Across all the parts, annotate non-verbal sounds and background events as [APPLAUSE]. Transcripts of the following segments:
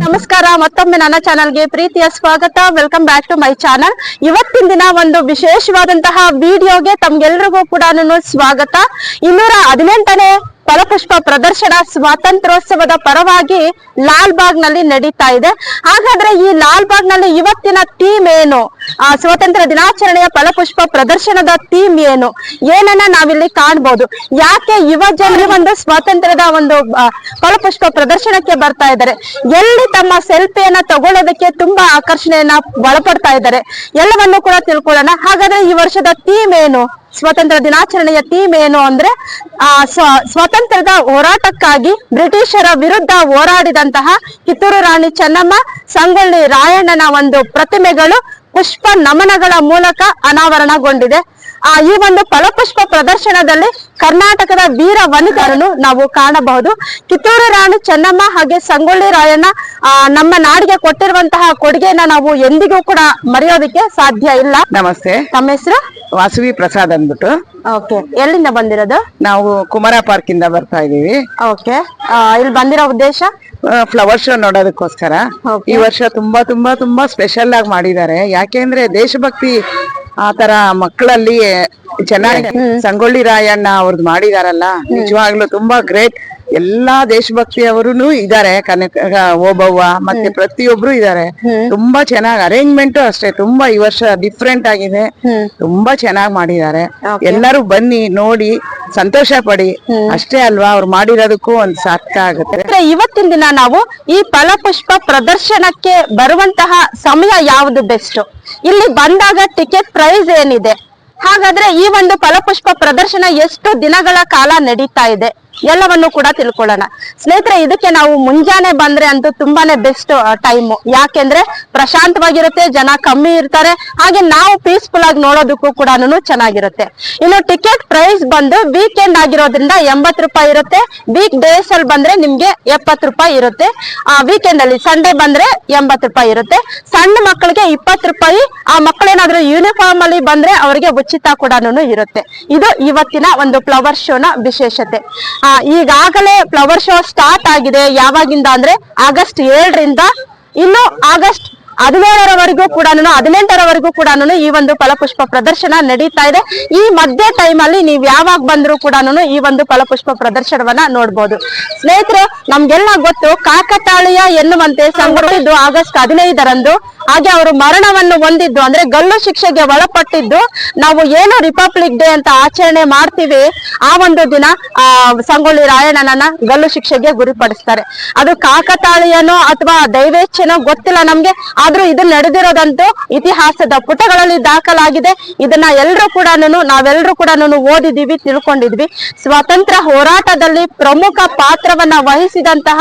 ನಮಸ್ಕಾರ, ಮತ್ತೊಮ್ಮೆ ನನ್ನ ಚಾನಲ್ಗೆ ಪ್ರೀತಿಯ ಸ್ವಾಗತ. Welcome back to my channel ಇವತ್ತಿನ ದಿನ ಒಂದು ವಿಶೇಷವಾದಂತಹ ವಿಡಿಯೋಗೆ ತಮ್ಗೆಲ್ರಿಗೂ ಕೂಡ ಸ್ವಾಗತ. ಇನ್ನೂರ ಹದಿನೆಂಟನೇ ಫಲಪುಷ್ಪ ಪ್ರದರ್ಶನ ಸ್ವಾತಂತ್ರ್ಯೋತ್ಸವದ ಪರವಾಗಿ ಲಾಲ್ ಬಾಗ್ನಲ್ಲಿ ನಡೀತಾ ಇದೆ. ಹಾಗಾದ್ರೆ ಈ ಲಾಲ್ ಬಾಗ್ನಲ್ಲಿ ಇವತ್ತಿನ ಥೀಮ್ ಏನು? ಆ, ಸ್ವಾತಂತ್ರ್ಯ ದಿನಾಚರಣೆಯ ಫಲಪುಷ್ಪ ಪ್ರದರ್ಶನದ ಥೀಮ್ ಏನು? ಏನನ್ನ ನಾವಿಲ್ಲಿ ಕಾಣ್ಬೋದು? ಯಾಕೆ ಯುವ ಜನರು ಒಂದು ಸ್ವಾತಂತ್ರ್ಯದ ಒಂದು ಫಲಪುಷ್ಪ ಪ್ರದರ್ಶನಕ್ಕೆ ಬರ್ತಾ ಇದ್ದಾರೆ? ಎಲ್ಲಿ ತಮ್ಮ ಸೆಲ್ಫಿಯನ್ನ ತಗೊಳ್ಳೋದಕ್ಕೆ ತುಂಬಾ ಆಕರ್ಷಣೆಯನ್ನ ಒಳಪಡ್ತಾ ಇದ್ದಾರೆ? ಎಲ್ಲವನ್ನು ಕೂಡ ತಿಳ್ಕೊಳ್ಳೋಣ. ಹಾಗಾದ್ರೆ ಈ ವರ್ಷದ ಥೀಮ್ ಏನು? ಸ್ವಾತಂತ್ರ್ಯ ದಿನಾಚರಣೆಯ ಥೀಮ್ ಏನು ಅಂದ್ರೆ ಆ ಸ್ವ- ಸ್ವಾತಂತ್ರ್ಯದ ಹೋರಾಟಕ್ಕಾಗಿ ಬ್ರಿಟಿಷರ ವಿರುದ್ಧ ಹೋರಾಡಿದಂತಹ ಕಿತ್ತೂರು ರಾಣಿ ಚೆನ್ನಮ್ಮ ಸಂಗೊಳ್ಳಿ ರಾಯಣ್ಣನ ಒಂದು ಪ್ರತಿಮೆಗಳು ಪುಷ್ಪ ನಮನಗಳ ಮೂಲಕ ಅನಾವರಣಗೊಂಡಿದೆ. ಆ ಈ ಒಂದು ಫಲಪುಷ್ಪ ಪ್ರದರ್ಶನದಲ್ಲಿ ಕರ್ನಾಟಕದ ವೀರ ವನಿತರನ್ನು ನಾವು ಕಾಣಬಹುದು. ಕಿತ್ತೂರು ರಾಣಿ ಚೆನ್ನಮ್ಮ ಹಾಗೆ ಸಂಗೊಳ್ಳಿ ರಾಯಣ್ಣ ಆ ನಮ್ಮ ನಾಡಿಗೆ ಕೊಟ್ಟಿರುವಂತಹ ಕೊಡುಗೆಯನ್ನ ನಾವು ಎಂದಿಗೂ ಕೂಡ ಮರೆಯೋದಕ್ಕೆ ಸಾಧ್ಯ ಇಲ್ಲ. ನಮಸ್ತೆ. ತಮ್ಮ ಹೆಸರು? ವಾಸವಿ ಪ್ರಸಾದ್ ಅಂದ್ಬಿಟ್ಟು. ಓಕೆ. ಎಲ್ಲಿಂದ ಬಂದಿರೋದು? ನಾವು ಕುಮಾರ ಪಾರ್ಕ್ ಇಂದ ಬರ್ತಾ ಇದೀವಿ ಓಕೆ. ಇಲ್ಲಿ ಬಂದಿರೋ ಉದ್ದೇಶ? ಫ್ಲವರ್ ಶೋ ನೋಡೋದಕ್ಕೋಸ್ಕರ. ಈ ವರ್ಷ ತುಂಬಾ ತುಂಬಾ ತುಂಬಾ ಸ್ಪೆಷಲ್ ಆಗಿ ಮಾಡಿದ್ದಾರೆ. ಯಾಕೆಂದ್ರೆ ದೇಶಭಕ್ತಿ ಆ ತರ ಮಕ್ಕಳಲ್ಲಿ ಚೆನ್ನಾಗಿ ಸಂಗೊಳ್ಳಿ ರಾಯಣ್ಣ ಅವ್ರದ್ ಮಾಡಿದಾರಲ್ಲ. ನಿಜವಾಗ್ಲೂ ತುಂಬಾ ಗ್ರೇಟ್ ಎಲ್ಲಾ ದೇಶಭಕ್ತಿಯವರೂ ಇದಾರೆ ಕನಕ ಓಬವ್ವ ಮತ್ತೆ ಪ್ರತಿಯೊಬ್ರು ಇದ್ದಾರೆ. ತುಂಬಾ ಚೆನ್ನಾಗಿ ಅರೇಂಜ್ಮೆಂಟ್ ಅಷ್ಟೇ ತುಂಬಾ ಈ ವರ್ಷ ಡಿಫ್ರೆಂಟ್ ಆಗಿದೆ. ತುಂಬಾ ಚೆನ್ನಾಗಿ ಮಾಡಿದ್ದಾರೆ. ಎಲ್ಲರೂ ಬನ್ನಿ ನೋಡಿ ಸಂತೋಷ ಪಡಿ. ಅಷ್ಟೇ ಅಲ್ವಾ ಅವ್ರು ಮಾಡಿರೋದಕ್ಕೂ ಒಂದ್ ಸಾರ್ಥ ಆಗುತ್ತೆ. ಇವತ್ತಿನ ದಿನ ನಾವು ಈ ಫಲಪುಷ್ಪ ಪ್ರದರ್ಶನಕ್ಕೆ ಬರುವಂತಹ ಸಮಯ ಯಾವುದು ಬೆಸ್ಟ್ ಇಲ್ಲಿ ಬಂದಾಗ ಟಿಕೆಟ್ ಪ್ರೈಸ್ ಏನಿದೆ? ಹಾಗಾದ್ರೆ ಈ ಒಂದು ಫಲಪುಷ್ಪ ಪ್ರದರ್ಶನ ಎಷ್ಟು ದಿನಗಳ ಕಾಲ ನಡೀತಾ ಇದೆ? ಎಲ್ಲವನ್ನು ಕೂಡ ತಿಳ್ಕೊಳ್ಳೋಣ. ಸ್ನೇಹಿತರೆ, ಇದಕ್ಕೆ ನಾವು ಮುಂಜಾನೆ ಬಂದ್ರೆ ಅಂತೂ ತುಂಬಾನೇ ಬೆಸ್ಟ್ ಟೈಮ್ ಯಾಕೆಂದ್ರೆ ಪ್ರಶಾಂತವಾಗಿರುತ್ತೆ, ಜನ ಕಮ್ಮಿ ಇರ್ತಾರೆ, ಹಾಗೆ ನಾವು ಪೀಸ್ಫುಲ್ ಆಗಿ ನೋಡೋದಕ್ಕೂ ಕೂಡ ಚೆನ್ನಾಗಿರುತ್ತೆ. ಇನ್ನು ಟಿಕೆಟ್ ಪ್ರೈಸ್ ಬಂದು ವೀಕೆಂಡ್ ಆಗಿರೋದ್ರಿಂದ ಎಂಬತ್ ರೂಪಾಯಿ ಇರುತ್ತೆ. ವೀಕ್ ಡೇಸ್ ಅಲ್ಲಿ ಬಂದ್ರೆ ನಿಮ್ಗೆ ಎಪ್ಪತ್ ರೂಪಾಯಿ ಇರುತ್ತೆ. ಆ ವೀಕೆಂಡ್ ಅಲ್ಲಿ ಸಂಡೇ ಬಂದ್ರೆ ಎಂಬತ್ ರೂಪಾಯಿ ಇರುತ್ತೆ. ಸಣ್ಣ ಮಕ್ಕಳಿಗೆ ಇಪ್ಪತ್ ರೂಪಾಯಿ, ಆ ಮಕ್ಕಳೇನಾದ್ರೂ ಯೂನಿಫಾರ್ಮ್ ಅಲ್ಲಿ ಬಂದ್ರೆ ಅವರಿಗೆ ಉಚಿತ ಕೂಡ ಇರುತ್ತೆ. ಇದು ಇವತ್ತಿನ ಒಂದು ಫ್ಲವರ್ ಶೋನ ವಿಶೇಷತೆ. ಈಗಾಗಲೇ ಫ್ಲವರ್ ಶೋ ಸ್ಟಾರ್ಟ್ ಆಗಿದೆ. ಯಾವಾಗಿಂದ ಅಂದ್ರೆ ಆಗಸ್ಟ್ ಏಳರಿಂದ. ಇನ್ನು ಆಗಸ್ಟ್ ಹದಿನೇಳರವರೆಗೂ ಕೂಡ ಹದಿನೆಂಟರವರೆಗೂ ಕೂಡ ಈ ಒಂದು ಫಲಪುಷ್ಪ ಪ್ರದರ್ಶನ ನಡೀತಾ ಇದೆ. ಈ ಮಧ್ಯೆ ಟೈಮ್ ಅಲ್ಲಿ ನೀವ್ ಯಾವಾಗ ಬಂದ್ರು ಕೂಡ ಈ ಒಂದು ಫಲಪುಷ್ಪ ಪ್ರದರ್ಶನವನ್ನ ನೋಡ್ಬೋದು. ಸ್ನೇಹಿತರೆ, ನಮ್ಗೆಲ್ಲ ಗೊತ್ತು, ಕಾಕತಾಳೀಯ ಎನ್ನುವಂತೆ ಸಂಘಟಿದ್ದು ಆಗಸ್ಟ್ ಹದಿನೈದರಂದು ಹಾಗೆ ಅವರು ಮರಣವನ್ನು ಹೊಂದಿದ್ದು, ಅಂದ್ರೆ ಗಲ್ಲು ಶಿಕ್ಷೆಗೆ ಒಳಪಟ್ಟಿದ್ದು, ನಾವು ಏನು ರಿಪಬ್ಲಿಕ್ ಡೇ ಅಂತ ಆಚರಣೆ ಮಾಡ್ತೀವಿ, ಆ ಒಂದು ದಿನ, ಆ, ಸಂಗೊಳ್ಳಿ ರಾಯಣ್ಣನನ್ನ ಗಲ್ಲು ಶಿಕ್ಷೆಗೆ ಗುರಿಪಡಿಸ್ತಾರೆ. ಅದು ಕಾಕತಾಳೀಯನೋ ಅಥವಾ ದೈವೇಚ್ಛನೋ ಗೊತ್ತಿಲ್ಲ ನಮ್ಗೆ ಆದ್ರೂ ಇದು ನಡೆದಿರೋದಂತೂ ಇತಿಹಾಸದ ಪುಟಗಳಲ್ಲಿ ದಾಖಲಾಗಿದೆ. ಇದನ್ನ ಎಲ್ರು ಕೂಡ ನಾವೆಲ್ಲರೂ ಕೂಡ ಓದಿದೀವಿ ತಿಳ್ಕೊಂಡಿದ್ವಿ ಸ್ವಾತಂತ್ರ್ಯ ಹೋರಾಟದಲ್ಲಿ ಪ್ರಮುಖ ಪಾತ್ರವನ್ನ ವಹಿಸಿದಂತಹ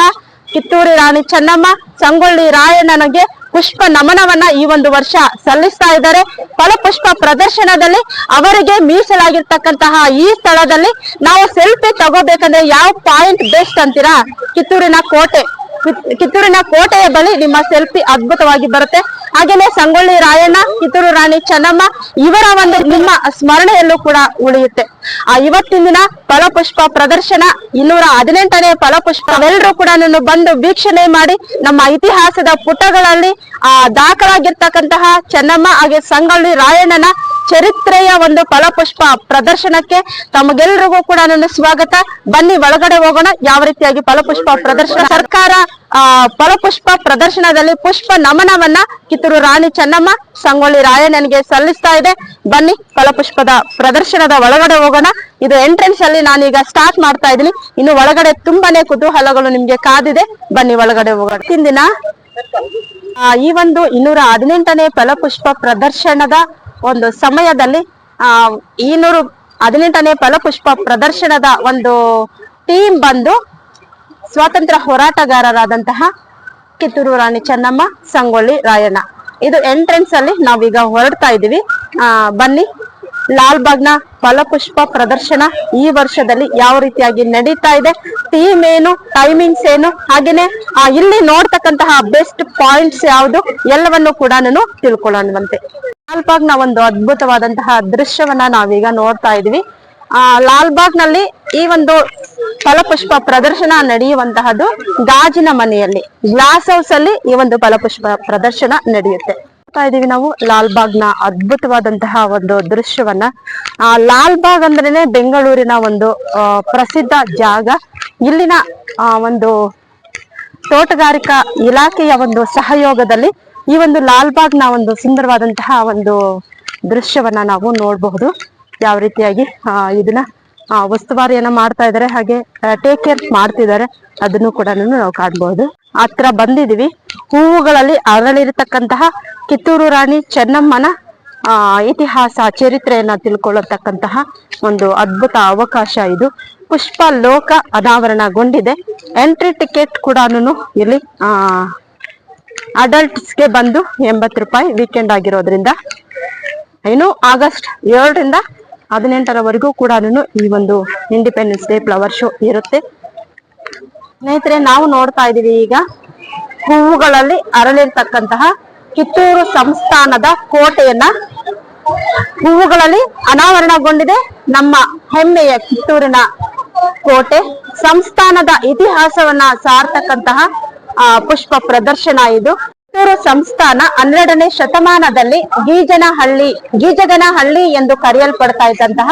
ಕಿತ್ತೂರಿ ರಾಣಿ ಚೆನ್ನಮ್ಮ, ಸಂಗೊಳ್ಳಿ ರಾಯಣ್ಣನಿಗೆ ಪುಷ್ಪ ನಮನವನ್ನ ಈ ಒಂದು ವರ್ಷ ಸಲ್ಲಿಸ್ತಾ ಇದ್ದಾರೆ. ಫಲಪುಷ್ಪ ಪ್ರದರ್ಶನದಲ್ಲಿ ಅವರಿಗೆ ಮೀಸಲಾಗಿರ್ತಕ್ಕಂತಹ ಈ ಸ್ಥಳದಲ್ಲಿ ನಾವು ಸೆಲ್ಫಿ ತಗೋಬೇಕಂದ್ರೆ ಯಾವ ಪಾಯಿಂಟ್ ಬೆಸ್ಟ್ ಅಂತೀರಾ? ಕಿತ್ತೂರಿನ ಕೋಟೆ. ಕಿತ್ತೂರಿನ ಕೋಟೆಯ ಬಳಿ ನಿಮ್ಮ ಸೆಲ್ಫಿ ಅದ್ಭುತವಾಗಿ ಬರುತ್ತೆ. ಹಾಗೇನೆ ಸಂಗೊಳ್ಳಿ ರಾಯಣ್ಣ, ಕಿತ್ತೂರು ರಾಣಿ ಚೆನ್ನಮ್ಮ, ಇವರ ಒಂದು ನಿಮ್ಮ ಸ್ಮರಣೆಯಲ್ಲೂ ಕೂಡ ಉಳಿಯುತ್ತೆ. ಆ ಇವತ್ತಿನ ದಿನ ಫಲಪುಷ್ಪ ಪ್ರದರ್ಶನ, ಇನ್ನೂರ ಹದಿನೆಂಟನೇ ಫಲಪುಷ್ಪ. ಎಲ್ಲರೂ ಕೂಡ ಬಂದು ವೀಕ್ಷಣೆ ಮಾಡಿ ನಮ್ಮ ಇತಿಹಾಸದ ಪುಟಗಳಲ್ಲಿ, ಆ, ದಾಖಲಾಗಿರ್ತಕ್ಕಂತಹ ಚೆನ್ನಮ್ಮ ಹಾಗೆ ಸಂಗೊಳ್ಳಿ ರಾಯಣ್ಣನ ಚರಿತ್ರೆಯ ಒಂದು ಫಲಪುಷ್ಪ ಪ್ರದರ್ಶನಕ್ಕೆ ತಮಗೆಲ್ಲರಿಗೂ ಕೂಡ ನನ್ನ ಸ್ವಾಗತ. ಬನ್ನಿ, ಒಳಗಡೆ ಹೋಗೋಣ. ಯಾವ ರೀತಿಯಾಗಿ ಫಲಪುಷ್ಪ ಪ್ರದರ್ಶನ ಸರ್ಕಾರ, ಆ, ಫಲಪುಷ್ಪ ಪ್ರದರ್ಶನದಲ್ಲಿ ಪುಷ್ಪ ನಮನವನ್ನ ಕಿತ್ತೂರು ರಾಣಿ ಚೆನ್ನಮ್ಮ ಸಂಗೊಳ್ಳಿ ರಾಯಣ್ಣನಿಗೆ ಸಲ್ಲಿಸ್ತಾ ಇದೆ. ಬನ್ನಿ, ಫಲಪುಷ್ಪದ ಪ್ರದರ್ಶನದ ಒಳಗಡೆ ಹೋಗೋಣ. ಇದು ಎಂಟ್ರೆನ್ಸ್ ಅಲ್ಲಿ ನಾನೀಗ ಸ್ಟಾರ್ಟ್ ಮಾಡ್ತಾ ಇದೀನಿ ಇನ್ನು ಒಳಗಡೆ ತುಂಬಾನೇ ಕುತೂಹಲಗಳು ನಿಮ್ಗೆ ಕಾದಿದೆ. ಬನ್ನಿ, ಒಳಗಡೆ ಹೋಗೋಣ. ಹಿಂದಿನ ಈ ಒಂದು ಇನ್ನೂರ ಹದಿನೆಂಟನೇ ಫಲಪುಷ್ಪ ಪ್ರದರ್ಶನದ ಒಂದು ಸಮಯದಲ್ಲಿ, ಆ, ಇನ್ನೂರು ಹದಿನೆಂಟನೇ ಫಲಪುಷ್ಪ ಪ್ರದರ್ಶನದ ಒಂದು ಟೀಮ್ ಬಂದು ಸ್ವಾತಂತ್ರ್ಯ ಹೋರಾಟಗಾರರಾದಂತಹ ಕಿತ್ತೂರು ರಾಣಿ ಚೆನ್ನಮ್ಮ, ಸಂಗೊಳ್ಳಿ ರಾಯಣ್ಣ. ಇದು ಎಂಟ್ರೆನ್ಸ್ ಅಲ್ಲಿ ನಾವೀಗ ಹೊರಡ್ತಾ ಇದೀವಿ ಆ, ಬನ್ನಿ. ಲಾಲ್ಬಾಗ್ನ ಫಲಪುಷ್ಪ ಪ್ರದರ್ಶನ ಈ ವರ್ಷದಲ್ಲಿ ಯಾವ ರೀತಿಯಾಗಿ ನಡೀತಾ ಇದೆ ಟೀಮ್ ಏನು ಟೈಮಿಂಗ್ಸ್ ಏನು, ಹಾಗೇನೆ ಇಲ್ಲಿ ನೋಡ್ತಕ್ಕಂತಹ ಬೆಸ್ಟ್ ಪಾಯಿಂಟ್ಸ್ ಯಾವುದು, ಎಲ್ಲವನ್ನು ಕೂಡ ನಾನು ತಿಳ್ಕೊಳ್ಳೋಣವಂತೆ. ಲಾಲ್ನ ಒಂದು ಅದ್ಭುತವಾದಂತಹ ದೃಶ್ಯವನ್ನ ನಾವೀಗ ನೋಡ್ತಾ ಇದೀವಿ ಆ ಲಾಲ್ಬಾಗ್ನಲ್ಲಿ ಈ ಒಂದು ಫಲಪುಷ್ಪ ಪ್ರದರ್ಶನ ನಡೆಯುವಂತಹದ್ದು ಗಾಜಿನ ಮನೆಯಲ್ಲಿ, ಗ್ಲಾಸ್ ಹೌಸ್ ಅಲ್ಲಿ ಈ ಒಂದು ಫಲಪುಷ್ಪ ಪ್ರದರ್ಶನ ನಡೆಯುತ್ತೆ. ನೋಡ್ತಾ ಇದೀವಿ ನಾವು ಲಾಲ್ಬಾಗ್ನ ಅದ್ಭುತವಾದಂತಹ ಒಂದು ದೃಶ್ಯವನ್ನ. ಆ, ಲಾಲ್ಬಾಗ್ ಅಂದ್ರೇನೆ ಬೆಂಗಳೂರಿನ ಒಂದು ಪ್ರಸಿದ್ಧ ಜಾಗ. ಇಲ್ಲಿನ ಒಂದು ತೋಟಗಾರಿಕಾ ಇಲಾಖೆಯ ಒಂದು ಸಹಯೋಗದಲ್ಲಿ ಈ ಒಂದು ಲಾಲ್ಬಾಗ್ನ ಒಂದು ಸುಂದರವಾದಂತಹ ಒಂದು ದೃಶ್ಯವನ್ನ ನಾವು ನೋಡಬಹುದು. ಯಾವ ರೀತಿಯಾಗಿ ಇದನ್ನ ವಸ್ತುವಾರಿಯನ್ನ ಮಾಡ್ತಾ ಇದ್ದಾರೆ. ಹಾಗೆ ಟೇಕ್ ಕೇರ್ ಮಾಡ್ತಿದ್ದಾರೆ. ಅದನ್ನು ಕೂಡ ನಾವು ಕಾಣಬಹುದು. ಹತ್ರ ಬಂದಿದೀವಿ ಹೂವುಗಳಲ್ಲಿ ಅರಳಿರತಕ್ಕಂತಹ ಕಿತ್ತೂರು ರಾಣಿ ಚೆನ್ನಮ್ಮನ ಇತಿಹಾಸ, ಚರಿತ್ರೆಯನ್ನ ತಿಳ್ಕೊಳ್ಳತಕ್ಕಂತಹ ಒಂದು ಅದ್ಭುತ ಅವಕಾಶ ಇದು. ಪುಷ್ಪ ಲೋಕ ಅನಾವರಣಗೊಂಡಿದೆ. ಎಂಟ್ರಿ ಟಿಕೆಟ್ ಕೂಡ ಇಲ್ಲಿ, ಆ ಅಡಲ್ಟ್ಸ್ಗೆ ಬಂದು ಎಂಬತ್ತು ರೂಪಾಯಿ ವೀಕೆಂಡ್ ಆಗಿರೋದ್ರಿಂದ, ಇನ್ನು ಆಗಸ್ಟ್ ಏಳರಿಂದ ಹದಿನೆಂಟರವರೆಗೂ ಕೂಡ ಈ ಒಂದು ಇಂಡಿಪೆಂಡೆನ್ಸ್ ಡೇ ಫ್ಲವರ್ ಶೋ ಇರುತ್ತೆ. ಸ್ನೇಹಿತರೆ, ನಾವು ನೋಡ್ತಾ ಇದ್ದೀವಿ ಈಗ ಹೂವುಗಳಲ್ಲಿ ಅರಳಿರ್ತಕ್ಕಂತಹ ಕಿತ್ತೂರು ಸಂಸ್ಥಾನದ ಕೋಟೆಯನ್ನ. ಹೂವುಗಳಲ್ಲಿ ಅನಾವರಣಗೊಂಡಿದೆ ನಮ್ಮ ಹೆಮ್ಮೆಯ ಕಿತ್ತೂರಿನ ಕೋಟೆ. ಸಂಸ್ಥಾನದ ಇತಿಹಾಸವನ್ನ ಸಾರ್ತಕ್ಕಂತಹ ಪುಷ್ಪ ಪ್ರದರ್ಶನ ಇದು. ಕಿತ್ತೂರು ಸಂಸ್ಥಾನ ಹನ್ನೆರಡನೇ ಶತಮಾನದಲ್ಲಿ ಗೀಜನಹಳ್ಳಿ, ಗೀಜಗನಹಳ್ಳಿ ಎಂದು ಕರೆಯಲ್ಪಡ್ತಾ ಇದ್ದಂತಹ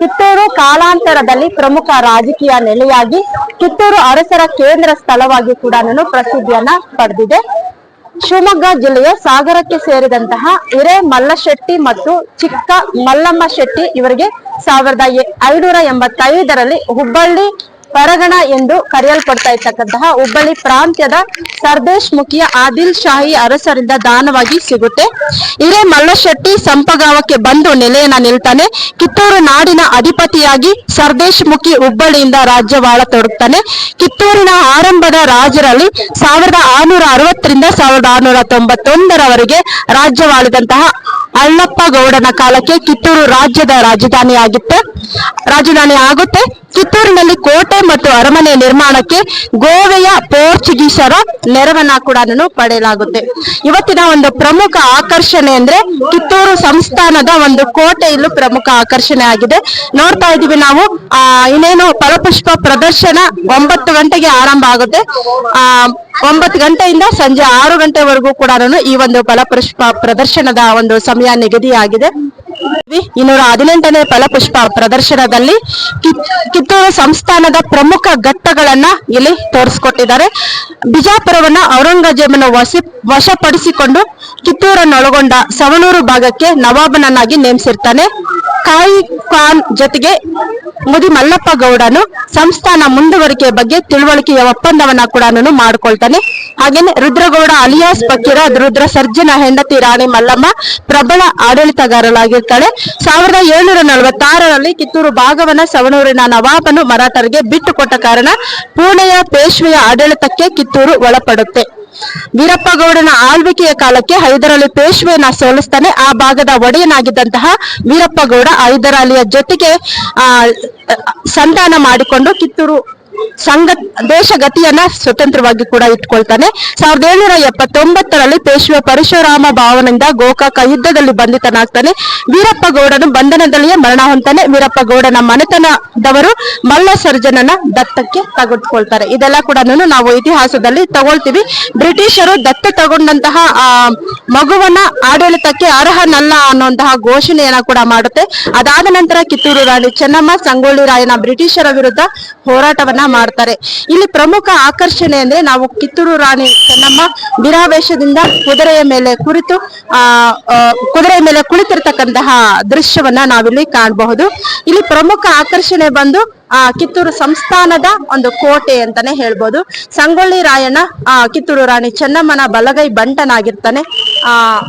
ಕಿತ್ತೂರು ಕಾಲಾಂತರದಲ್ಲಿ ಪ್ರಮುಖ ರಾಜಕೀಯ ನೆಲೆಯಾಗಿ ಕಿತ್ತೂರು ಅರಸರ ಕೇಂದ್ರ ಸ್ಥಳವಾಗಿ ಕೂಡ ಪ್ರಸಿದ್ಧಿಯನ್ನ ಪಡೆದಿದೆ. ಶಿವಮೊಗ್ಗ ಜಿಲ್ಲೆಯ ಸಾಗರಕ್ಕೆ ಸೇರಿದಂತಹ ಹಿರೇ ಮಲ್ಲಶೆಟ್ಟಿ ಮತ್ತು ಚಿಕ್ಕ ಮಲ್ಲಮ್ಮ ಶೆಟ್ಟಿ ಇವರಿಗೆ ಸಾವಿರದ ಐನೂರ ಎಂಬತ್ತೈದರಲ್ಲಿ ಹುಬ್ಬಳ್ಳಿ ಪರಗಣ ಎಂದು ಕರೆಯಲ್ಪಡ್ತಾ ಇರ್ತಕ್ಕಂತಹ ಹುಬ್ಬಳ್ಳಿ ಪ್ರಾಂತ್ಯದ ಸರ್ದೇಶ್ ಮುಖಿಯ ಆದಿಲ್ ಶಾಹಿ ಅರಸರಿಂದ ದಾನವಾಗಿ ಸಿಗುತ್ತೆ. ಹಿರೇ ಮಲ್ಲಶೆಟ್ಟಿ ಸಂಪಗಾವಕ್ಕೆ ಬಂದು ನೆಲೆಯನ್ನ ನಿಲ್ತಾನೆ. ಕಿತ್ತೂರು ನಾಡಿನ ಅಧಿಪತಿಯಾಗಿ ಸರ್ದೇಶ್ ಮುಖಿ ಹುಬ್ಬಳ್ಳಿಯಿಂದ ರಾಜ್ಯವಾಳ ತೊಡಗ್ತಾನೆ. ಕಿತ್ತೂರಿನ ಆರಂಭದ ರಾಜರಲ್ಲಿ ಸಾವಿರದ ಆರುನೂರ ಅರವತ್ತರಿಂದ ಸಾವಿರದ ಆರುನೂರ ತೊಂಬತ್ತೊಂದರವರೆಗೆ ರಾಜ್ಯವಾಳಿದಂತಹ ಅಳ್ಳಪ್ಪ ಗೌಡನ ಕಾಲಕ್ಕೆ ಕಿತ್ತೂರು ರಾಜ್ಯದ ರಾಜಧಾನಿ ಆಗುತ್ತೆ ರಾಜಧಾನಿ ಆಗುತ್ತೆ. ಕಿತ್ತೂರಿನಲ್ಲಿ ಕೋಟೆ ಮತ್ತು ಅರಮನೆ ನಿರ್ಮಾಣಕ್ಕೆ ಗೋವೆಯ ಪೋರ್ಚುಗೀಸರ ನೆರವನ್ನ ಕೂಡ ಪಡೆಯಲಾಗುತ್ತೆ. ಇವತ್ತಿನ ಒಂದು ಪ್ರಮುಖ ಆಕರ್ಷಣೆ ಅಂದ್ರೆ ಕಿತ್ತೂರು ಸಂಸ್ಥಾನದ ಒಂದು ಕೋಟೆ ಇಲ್ಲೂ ಪ್ರಮುಖ ಆಕರ್ಷಣೆ ಆಗಿದೆ. ನೋಡ್ತಾ ಇದೀವಿ ನಾವು. ಆ, ಇನ್ನೇನು ಫಲಪುಷ್ಪ ಪ್ರದರ್ಶನ ಒಂಬತ್ತು ಗಂಟೆಗೆ ಆರಂಭ ಆಗುತ್ತೆ. ಆ, ಒಂಬತ್ತು ಗಂಟೆಯಿಂದ ಸಂಜೆ ಆರು ಗಂಟೆವರೆಗೂ ಕೂಡ ಈ ಒಂದು ಫಲಪುಷ್ಪ ಪ್ರದರ್ಶನದ ಒಂದು ನಿಗದಿಯಾಗಿದೆ. ಇನ್ನೂರ ಹದಿನೆಂಟನೇ ಫಲಪುಷ್ಪ ಪ್ರದರ್ಶನದಲ್ಲಿ ಕಿತ್- ಕಿತ್ತೂರು ಸಂಸ್ಥಾನದ ಪ್ರಮುಖ ಘಟ್ಟಗಳನ್ನ ಇಲ್ಲಿ ತೋರಿಸ್ಕೊಟ್ಟಿದ್ದಾರೆ. ಬಿಜಾಪುರವನ್ನ ಔರಂಗಜೇಬನ ವಶ, ವಶಪಡಿಸಿಕೊಂಡು ಕಿತ್ತೂರನ್ನೊಳಗೊಂಡ ಸವನೂರು ಭಾಗಕ್ಕೆ ನವಾಬನನ್ನಾಗಿ ನೇಮಿಸಿರ್ತಾನೆ. ಕಾಯಿ ಖಾನ್ ಜೊತೆಗೆ ಮುದಿ ಮಲ್ಲಪ್ಪ ಗೌಡನು ಸಂಸ್ಥಾನ ಮುಂದುವರಿಕೆ ಬಗ್ಗೆ ತಿಳುವಳಿಕೆಯ ಒಪ್ಪಂದವನ್ನ ಕೂಡ ನಾನು ಮಾಡ್ಕೊಳ್ತಾನೆ. ಹಾಗೇನೆ ರುದ್ರಗೌಡ ಅಲಿಯಾಸ್ ಪಕ್ಕಿರ, ರುದ್ರ ಸರ್ಜನ ಹೆಂಡತಿ ರಾಣಿ ಮಲ್ಲಮ್ಮ ಪ್ರಬಲ ಆಡಳಿತಗಾರರಾಗಿರ್ತಾಳೆ. ಸಾವಿರದ ಏಳ್ನೂರ ನಲವತ್ತಾರರಲ್ಲಿ ಕಿತ್ತೂರು ಭಾಗವನ ಸವಣೂರಿನ ನವಾಬನು ಮರಾಠರಿಗೆ ಬಿಟ್ಟು ಕೊಟ್ಟ ಕಾರಣ ಪುಣೆಯ ಪೇಶ್ವೆಯ ಆಡಳಿತಕ್ಕೆ ಕಿತ್ತೂರು ಒಳಪಡುತ್ತೆ. ವೀರಪ್ಪ ಗೌಡನ ಆಳ್ವಿಕೆಯ ಕಾಲಕ್ಕೆ ಹೈದರಾಲಿ ಪೇಶ್ವೆಯನ್ನ ಸೋಲಿಸ್ತಾನೆ. ಆ ಭಾಗದ ಒಡೆಯನಾಗಿದ್ದಂತಹ ವೀರಪ್ಪಗೌಡ ಹೈದರಾಲಿಯ ಜೊತೆಗೆ ಸಂಧಾನ ಮಾಡಿಕೊಂಡು ಕಿತ್ತೂರು ಸಂಘ ದೇಶಗತಿಯನ್ನ ಸ್ವತಂತ್ರವಾಗಿ ಕೂಡ ಇಟ್ಕೊಳ್ತಾನೆ. ಸಾವಿರದ ಏಳ್ನೂರ ಎಪ್ಪತ್ತೊಂಬತ್ತರಲ್ಲಿ ಪೇಶ್ವ ಪರಶುರಾಮ ಭಾವನಿಂದ ಗೋಕಾಕ ಯುದ್ಧದಲ್ಲಿ ಬಂಧಿತನಾಗ್ತಾನೆ. ವೀರಪ್ಪ ಗೌಡನು ಬಂಧನದಲ್ಲಿಯೇ ಮರಣ ಹೊಂತಾನೆ ವೀರಪ್ಪ ಗೌಡನ ಮನೆತನದವರು ಮಲ್ಲ ಸರ್ಜನನ ದತ್ತಕ್ಕೆ ತೆಗೆದುಕೊಳ್ತಾರೆ ಇದೆಲ್ಲ ಕೂಡ ನಾವು ಇತಿಹಾಸದಲ್ಲಿ ತಗೊಳ್ತೀವಿ. ಬ್ರಿಟಿಷರು ದತ್ತ ತಗೊಂಡಂತಹ ಮಗುವನ್ನ ಆಡಳಿತಕ್ಕೆ ಅರ್ಹನಲ್ಲ ಅನ್ನುವಂತಹ ಘೋಷಣೆಯನ್ನ ಕೂಡ ಮಾಡುತ್ತೆ. ಅದಾದ ನಂತರ ಕಿತ್ತೂರು ರಾಣಿ ಚೆನ್ನಮ್ಮ, ಸಂಗೊಳ್ಳಿ ರಾಯನ ಬ್ರಿಟಿಷರ ವಿರುದ್ಧ ಹೋರಾಟವನ್ನ ಮಾಡ್ತಾರೆ. ಇಲ್ಲಿ ಪ್ರಮುಖ ಆಕರ್ಷಣೆ ಅಂದ್ರೆ ನಾವು ಕಿತ್ತೂರು ರಾಣಿ ಚೆನ್ನಮ್ಮ ಬಿರಾವೇಶದಿಂದ ಕುದುರೆಯ ಮೇಲೆ ಕುರಿತು, ಆ ಕುದುರೆಯ ಮೇಲೆ ಕುಳಿತಿರ್ತಕ್ಕಂತಹ ದೃಶ್ಯವನ್ನ ನಾವಿಲ್ಲಿ ಕಾಣಬಹುದು. ಇಲ್ಲಿ ಪ್ರಮುಖ ಆಕರ್ಷಣೆ ಬಂದು, ಆ, ಕಿತ್ತೂರು ಸಂಸ್ಥಾನದ ಒಂದು ಕೋಟೆ ಅಂತಾನೆ ಹೇಳ್ಬೋದು. ಸಂಗೊಳ್ಳಿ ರಾಯಣ್ಣ, ಆ, ಕಿತ್ತೂರು ರಾಣಿ ಚೆನ್ನಮ್ಮನ ಬಲಗೈ ಬಂಟನಾಗಿರ್ತಾನೆ. ಆ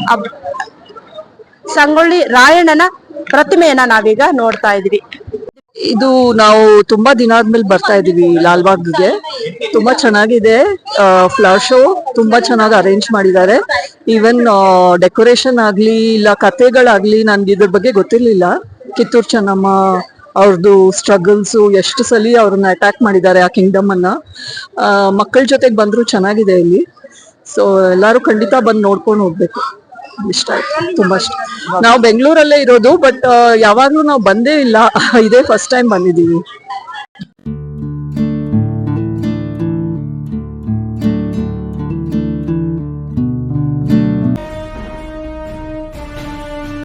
ಸಂಗೊಳ್ಳಿ ರಾಯಣ್ಣನ ಪ್ರತಿಮೆಯನ್ನ ನಾವೀಗ ನೋಡ್ತಾ ಇದೀವಿ ಇದು ನಾವು ತುಂಬಾ ದಿನ ಆದ್ಮೇಲೆ ಬರ್ತಾ ಇದೀವಿ ಲಾಲ್ಬಾಗ್ಗೆ. ತುಂಬಾ ಚೆನ್ನಾಗಿದೆ ಫ್ಲವರ್ ಶೋ ತುಂಬಾ ಚೆನ್ನಾಗಿ ಅರೇಂಜ್ ಮಾಡಿದ್ದಾರೆ. ಈವನ್ ಡೆಕೋರೇಷನ್ ಆಗ್ಲಿ ಇಲ್ಲ ಕತೆಗಳಾಗ್ಲಿ ನನ್ಗೆ ಇದ್ರ ಬಗ್ಗೆ ಗೊತ್ತಿರ್ಲಿಲ್ಲ. ಕಿತ್ತೂರ್ ಚೆನ್ನಮ್ಮ ಅವ್ರದ್ದು ಸ್ಟ್ರಗಲ್ಸ್ ಎಷ್ಟು ಸಲ ಅವ್ರನ್ನ ಅಟ್ಯಾಕ್ ಮಾಡಿದ್ದಾರೆ ಆ ಕಿಂಗ್ಡಮ್ ಅನ್ನ. ಮಕ್ಕಳ ಜೊತೆಗೆ ಬಂದ್ರು ಚೆನ್ನಾಗಿದೆ ಇಲ್ಲಿ. ಸೊ ಎಲ್ಲರೂ ಖಂಡಿತ ಬಂದು ನೋಡ್ಕೊಂಡು ಹೋಗ್ಬೇಕು. ಇಷ್ಟ ಆಯ್ತು. ತುಂಬಾ ಇಷ್ಟ. ನಾವು ಬೆಂಗಳೂರಲ್ಲೇ ಇರೋದು ಬಟ್ ಯಾವಾಗ್ಲೂ ನಾವು ಬಂದೇ ಇಲ್ಲ. [LAUGHS] ಇದೇ ಫಸ್ಟ್ ಟೈಮ್ ಬಂದಿದೀವಿ